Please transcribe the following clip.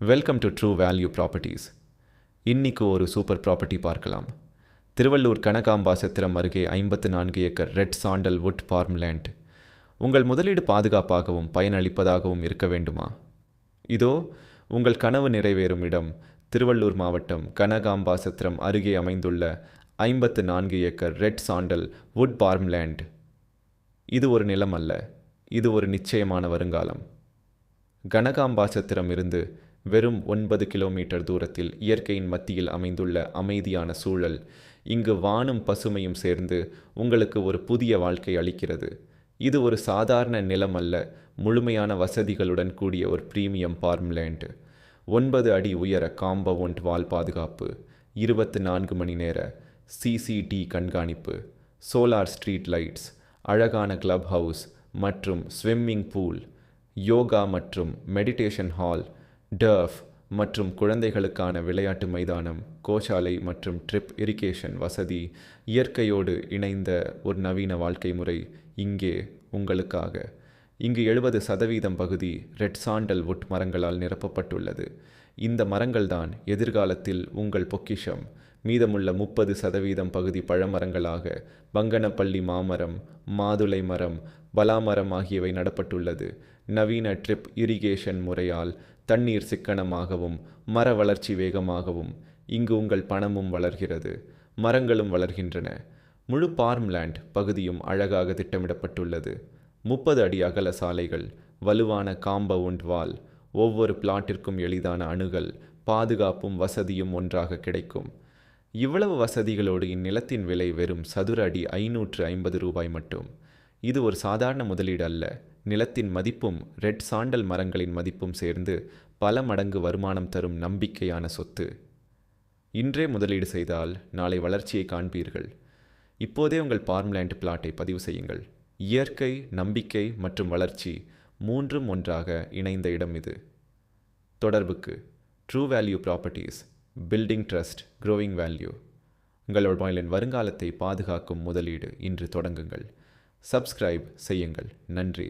Welcome to True Value Properties இன்னைக்கு ஒரு super property பார்க்கலாம். திருவள்ளூர் கனகாம்பாசத்திரம் அருகே ஐம்பத்து நான்கு acre red sandalwood farm land. உங்கள் முதலீடு பாதுகாப்பாகவும் பயனளிப்பதாகவும் இருக்க வேண்டுமா? இதோ உங்கள் கனவு நிறைவேறும் இடம் திருவள்ளூர் மாவட்டம் கனகாம்பாசத்திரம் அருகே அமைந்துள்ள ஐம்பத்து நான்கு acre red sandalwood farm land. இது ஒரு நிலம் அல்ல இது ஒரு நிச்சயமான வருங்காலம். கனகாம்பாசத்திரம் இருந்து வெறும் ஒன்பது கிலோமீட்டர் தூரத்தில் இயற்கையின் மத்தியில் அமைந்துள்ள அமைதியான சூழல் இங்கு வானும் பசுமையும் சேர்ந்து உங்களுக்கு ஒரு புதிய வாழ்க்கை அளிக்கிறது. இது ஒரு சாதாரண நிலம் அல்ல முழுமையான வசதிகளுடன் கூடிய ஒரு பிரீமியம் ஃபார்ம்லேண்டு ஒன்பது அடி உயர காம்பவுண்ட் வால் பாதுகாப்பு. இருபத்து நான்கு மணி நேர சிசிடி கண்காணிப்பு. சோலார் ஸ்ட்ரீட் லைட்ஸ் அழகான கிளப் ஹவுஸ் மற்றும் ஸ்விம்மிங் பூல் யோகா மற்றும் மெடிடேஷன் ஹால் டர்ஃப் மற்றும் குழந்தைகளுக்கான விளையாட்டு மைதானம் கோஷாலை மற்றும் ட்ரிப் இரிகேஷன் வசதி இயற்கையோடு இணைந்த ஒரு நவீன வாழ்க்கை முறை இங்கே உங்களுக்காக. இங்கு எழுபது சதவீதம் பகுதி ரெட் சாண்டல் வுட் மரங்களால் நிரப்பப்பட்டுள்ளது. இந்த மரங்கள்தான் எதிர்காலத்தில் உங்கள் பொக்கிஷம். மீதமுள்ள முப்பது சதவீதம் பகுதி பழமரங்களாக பங்கனப்பள்ளி மாமரம் மாதுளை மரம் பலாமரம் ஆகியவை நடப்பட்டுள்ளது. நவீன ட்ரிப் இரிகேஷன் முறையால் தண்ணீர் சிக்கனமாகவும் மர வளர்ச்சி வேகமாகவும் இங்கு உங்கள் பணமும் வளர்கிறது மரங்களும் வளர்கின்றன. முழு பார்ம்லேண்ட் பகுதியும் அழகாக திட்டமிடப்பட்டுள்ளது. முப்பது அடி அகல சாலைகள் வலுவான காம்பவுண்ட் வால் ஒவ்வொரு பிளாட்டிற்கும் எளிதான அணுகல் பாதுகாப்பும் வசதியும் ஒன்றாக கிடைக்கும். இவ்வளவு வசதிகளோடு இந்நிலத்தின் விலை வெறும் சதுர அடி ஐநூற்று ஐம்பது ரூபாய் மட்டும். இது ஒரு சாதாரண முதலீடு அல்ல. நிலத்தின் மதிப்பும் ரெட் சாண்டல் மரங்களின் மதிப்பும் சேர்ந்து பல மடங்கு வருமானம் தரும் நம்பிக்கையான சொத்து. இன்றே முதலீடு செய்தால் நாளை வளர்ச்சியை காண்பீர்கள். இப்போதே உங்கள் பார்ம்லேண்ட் பிளாட்டை பதிவு செய்யுங்கள். இயற்கை நம்பிக்கை மற்றும் வளர்ச்சி மூன்றும் ஒன்றாக இணைந்த இடம் இது. தொடர்புக்கு True Value Properties building trust growing value உங்களோட மாநிலின் வருங்காலத்தை பாதுகாக்கும் முதலீடு இன்று தொடங்குங்கள். சப்ஸ்கிரைப் செய்யுங்கள். நன்றி.